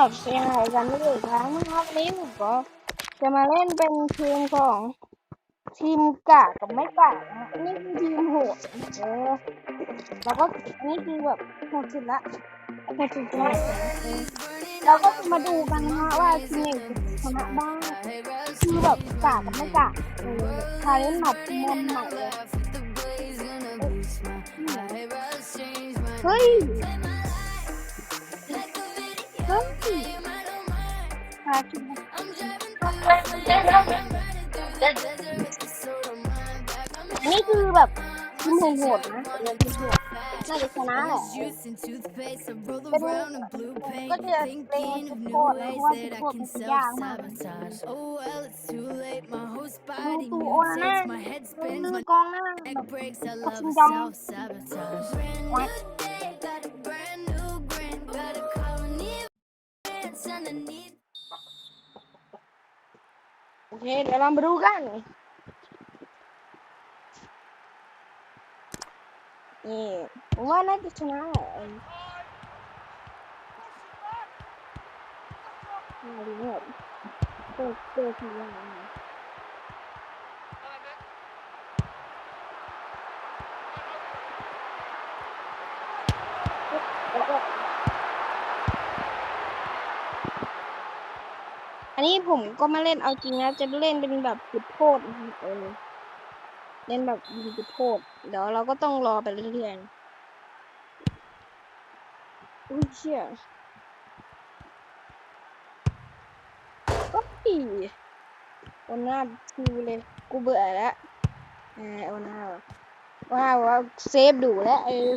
ครับเสียหายกันไม่อีกครั้งนะครับวันนี้ผมก็จะมาเล่นเป็นทีมของทีมกะกับไม่กะนะอันนี่คือทีมโหดเออแล้วก็อันนี้คือแบบโหดสุดละโหดสุดละเออเราก็จะมาดูกันนะฮะว่าทีมไหนจะชนะบ้างคือแบบกะกับไม่กะเออคาเล่นหมัดมอนใหม่เลยเฮ้ย อันนี้คือแบบทีมโหดๆนะเรียนทีมโหดน่าจะชนะแหละเป็นก็จะเป็นจุดโทษนะเพราะว่าจุดโทษมันยากมากดูตูโอนาน่ามือกองหน้าแบบกับชิงจองวัดโอเคเดี๋ยวเรามาดูกันนี่ผมว่าน่าจะชนะแหละไอ้มาดูแบบเปิดเปิดทีอย่างนี้แล้วก็ อันนี้ผมก็มาเล่นเอาจริงนะจะเล่นเป็นแบบจุดโทษเออเล่นแบบยิงจุดโทษเดี๋ยวเราก็ต้องรอไปเรื่อยๆอุ้ยเชี่ยโอ้ยโอน่าทูเลยกูเบื่อแล้วเออโอน่าว้าวว้าวเซฟดูแล้วเออ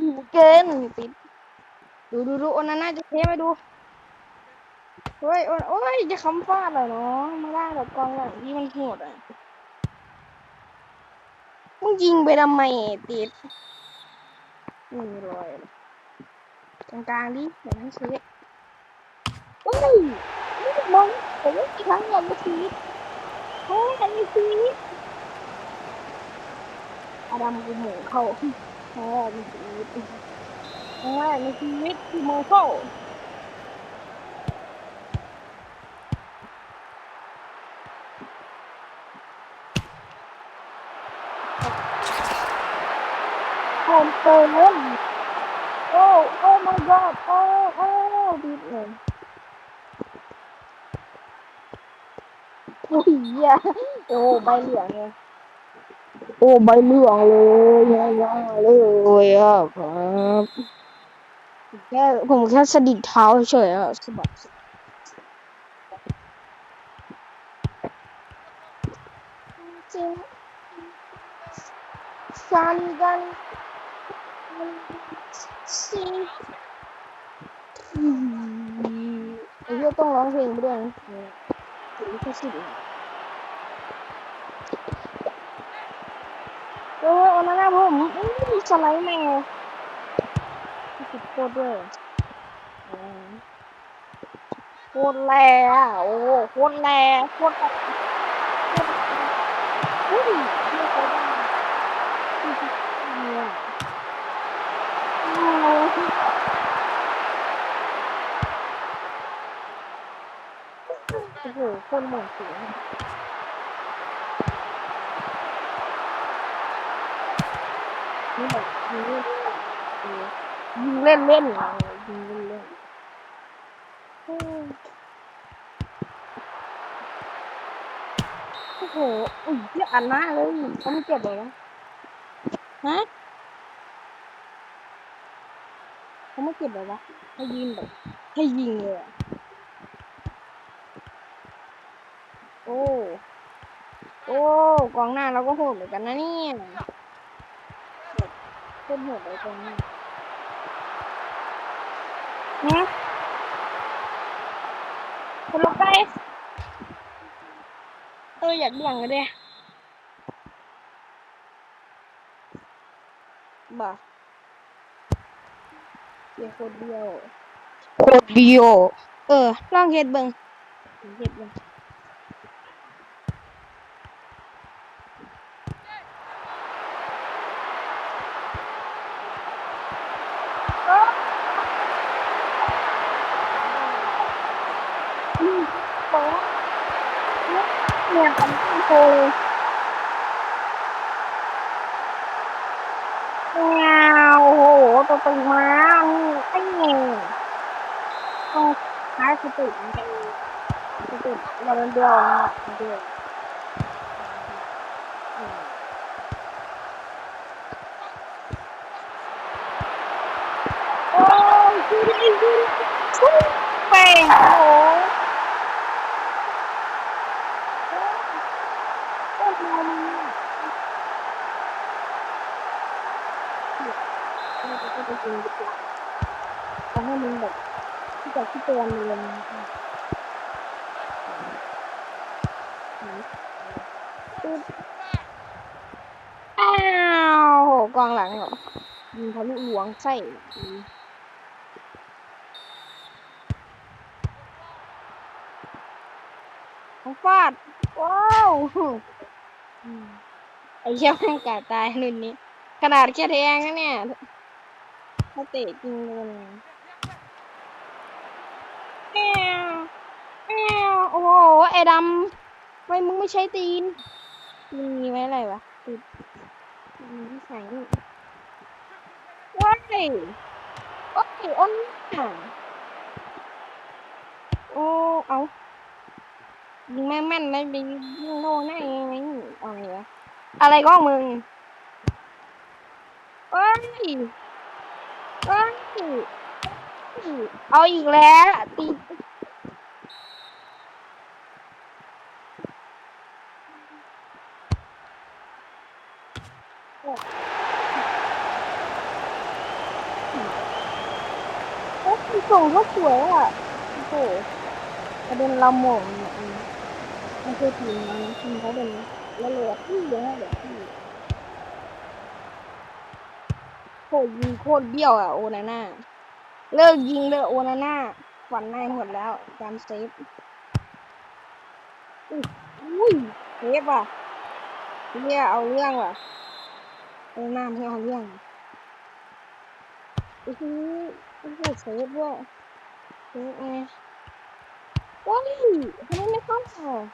ดูเกินติดดูดูดูโอนาน่าจะเซฟไปดู เฮ้ยโอนโอ้ยจะคำฟาดเหรอเนาะม่ได้หรอกองหลังที่มันโหดอะมึงยิงไปทำไมติดนี่รอยกลางๆดิเดี๋ยวนั้นซื้อเฮ้ยนี่มองผมว่าครั้งเดียวในชีวิตโอ้ยในชีวิตอาดัมกูหมูเข้าโอ้ในชีวิตโอ้ยในชีวิตคือโมเข้า คนเติมโอ้โอ้ my god โอ้โอ้ดีเลยโอ้ยเหี้ยโอ้ใบเหลืองเลยโอ้ใบเหลืองเลยยาวๆเลยอะครับแค่ผมแค่สะดิดเท้าเฉยอะสบัดจริงฟันกัน ไอ้เหี้ยต้องร้องเพลงไปด้วยนะถึงแค่สิบเออเอาหน้าผมอื้อสไลด์แม่งเลยติดโคตรด้วยโคตรแรงโอ้โคตรแรงโคตรแบบอุ้ยไม่เคยได้เนี่ยโอ้โอ้โห คนหมดเสียงนี่แบบยิงเล่นยิงเล่นเล่นๆอะยิงเล่นเล่นโอ้โหอุ้ยเยอะอันหน้าเลยเขาไม่เจ็บเลยนะฮะเขาไม่เจ็บเลยวะให้ยิงแบบให้ยิงเลย อะโอ้ โอ้กองหน้าเราก็โหดเหมือนกันนะเนี่ยแบบโคตรโหดเลยกองหน้าฮะคนลงไปเอออยากเบี่ยงเลยเด้บ่าเดี๋ยวโคตรเดียวโคตรเดียว เออลองเฮ็ดเบิ่งเฮ็ดเบิ่ง โป๊ะ เนี่ยผมที่โคเลยแงวโอ้โหตัวตึงมานี่ไอ้เนี่ยต้องใช้สติมันเป็นสติเราเดียวนะเดียวโอ้ยดูดิดูดิชุ่มแป้งโอ้โหโอ้โห เราจะไปกินดีกว่าเอาให้มันแบบที่จะที่ตัวมันเลยอ้าวโหกองหลังเหรอยิงทะลุหลวงไส้ของฟาด ว้าวไอ้เชี่ยแม่งกาตายรุ่นนี้ ขนาดแค่แทงนะเนี่ย ถ้าเตะจริงเลยแอวแอวโอ้โหไอ้ดำทำไมมึงไม่ใช้ตีนมึงมีไว้อะไรวะติดมีที่ใส่นี่ว้ายโอ้ยอ้นน่ะโอ้เอายิงแม่นแม่นเลยไปยิงโน่นได้ยังไงอะไรวะอะไรก็มึงเอ้ย เอ้ยเอาอีกแล้วตีโอ้ยส่งเขาสวยอะโอ้โหประเด็นเราหม่งเนี่ยอันนี้ไม่ใช่ทีมมันทีมเขาเป็นละเอียดที่เยอะแบบที่ โคตรยิงโคตรเบี้ยวอะโอนาน่าเลิกยิงเลยโอนาน่าฝันในหมดแล้วการเซฟอุ้ยเซฟอะเนี่ยเอาเรื่องว่ะโอนาน่าไม่เอาเรื่องโอ้โหโอ้โหเซฟด้วยเซฟไงว้ายทำไมไม่เข้าอะ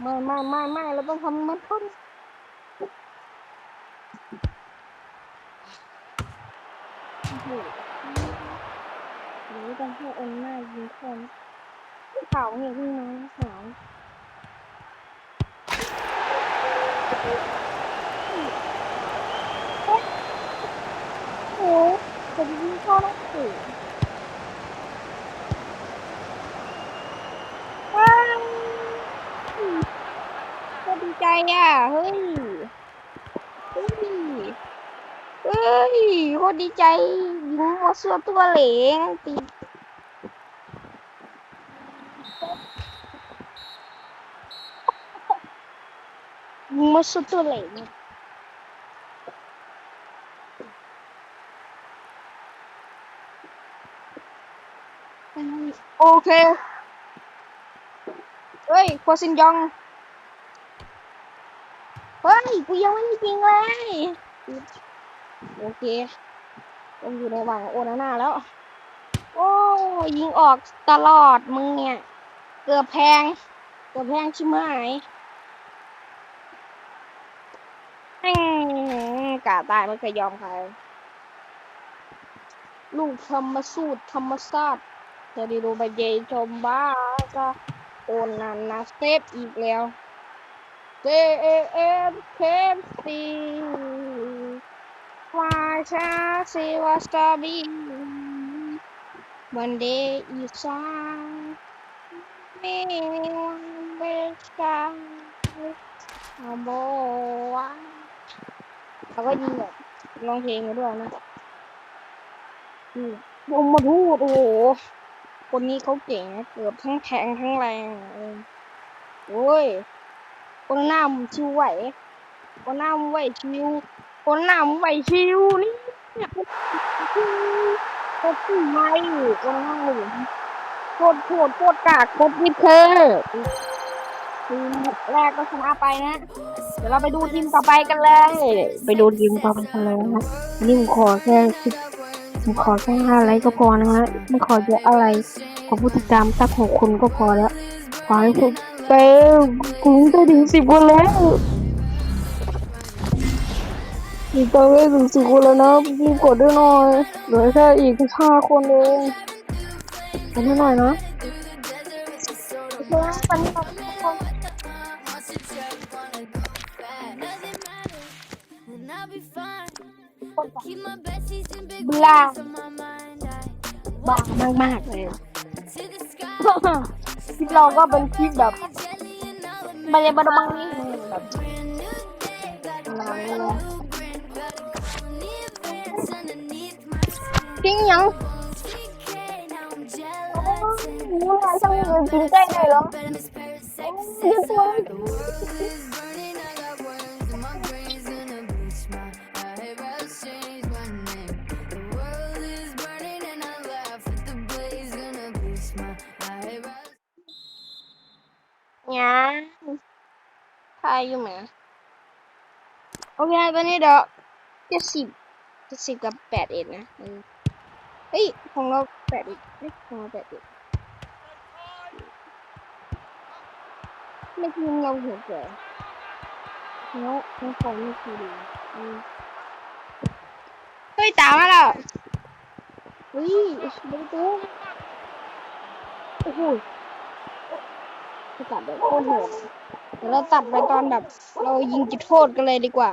ไม่ไม่ไม่ไม่เราต้องทำมันเข้า อ้โหหรือจะให้โอนาน่ายิงคนขาเนี่ยพี่น้องขาวโอ้จะยิงเข้าแล้วสิว้าวก็ดีใจอะ เฮ้ย เฮ้ย เฮ้ยโคตรดีใจ ยิงมาเสื้อตัวเหลงตียิงมาเสื้อตัวเห ลงโอเคเฮ้ยควาซินยองเฮ้ยกูยังไม่ได้จริงอยู่ในหวังโอนาน่าแล้ว โอ้ยิงออกตลอดมึงเนี่ย เกือบแพง เกือบแพงชิบหายแม่กาตายไม่เคยยอมใครลูกธรรมสูตรธรรมศาสตร์จะด้ดูไปเยชมบ้าก็โอนนันนะเซฟอีกแล้ว J A M K C วาชาซีวาสตาบีวันเดย์อีสานเมวันเบชาอาโบวาเขาก็ยิงแบบร้องเพลงมาด้วยนะอืมมมาทูดโอ้โห คนนี้เขาเก่งนะเกือบทั้งแข็งทั้งแรงเออโอ้ยคนหน้ามันชิวไหวคนหน้ามันไหวชิว คนหน้ามันไหวชิวนี่เนี่ยโคตรชิวไม่คนหน้ามันโคตรโคตรโคตรกากโคตรวิเธอทีมแรกก็ชนะไปนะ เดี๋ยวเราไปดูทีมต่อไปกันเลย ไปดูทีมต่อไปกันเลยนะนี่ผมขอแค่สิบผมขอแค่ห้าไลค์ก็พอนะฮะไม่ขอเยอะอะไร ขอผู้ติดตามสักหกคนก็พอแล้วไปพวกเต้กูได้ถึงสิบคนแล้ว มีเต้ได้ถึงสิบคนแล้วนะรีบกดด้วยหน่อยเหลือแค่อีกห้าคนเองกดให้หน่อยนะโอเคตอนนี้เราทุกคน And I'll be fine. กดแบบ Keep my besties in big Blah. waves on my mind. I บ้ามากมากๆเลย to the sky. คลิปเราก็เป็นคลิปแบบ Jelly and all of บาเลยบาดบังนี่แบบ ริงยัง TK, now I'm โอ้ gelatin. ยรู้อะไรช่างเงินกินใกล้เลยเหรอ But I'm as parasites เรียบ as ร้อย The world is burning. I got worms in my brains gonna bleach my eyebrows, change my name. The world is burning and I laugh at the blaze gonna bleach my eyebrows. ยังทายอยู่ไหมโอเคตอนนี้เดี๋ยวเจ็ดสิบเจ็ดสิบกับแปดเอ็ดนะ เออเฮ้ยของเราแปดเอ็ดเฮ้ยของเราแปดเอ็ดไม่ทีมเราเหัวแก่แล้วน้องฟองไม่คือดีอืมเฮ้ยตามมาแล้วเฮ้ยดูดูโอ้โหตัดแบบโคตรโหดเดี๋ยวเราตัดไปตอนแบบ เรายิงจุดโทษกันเลยดีกว่า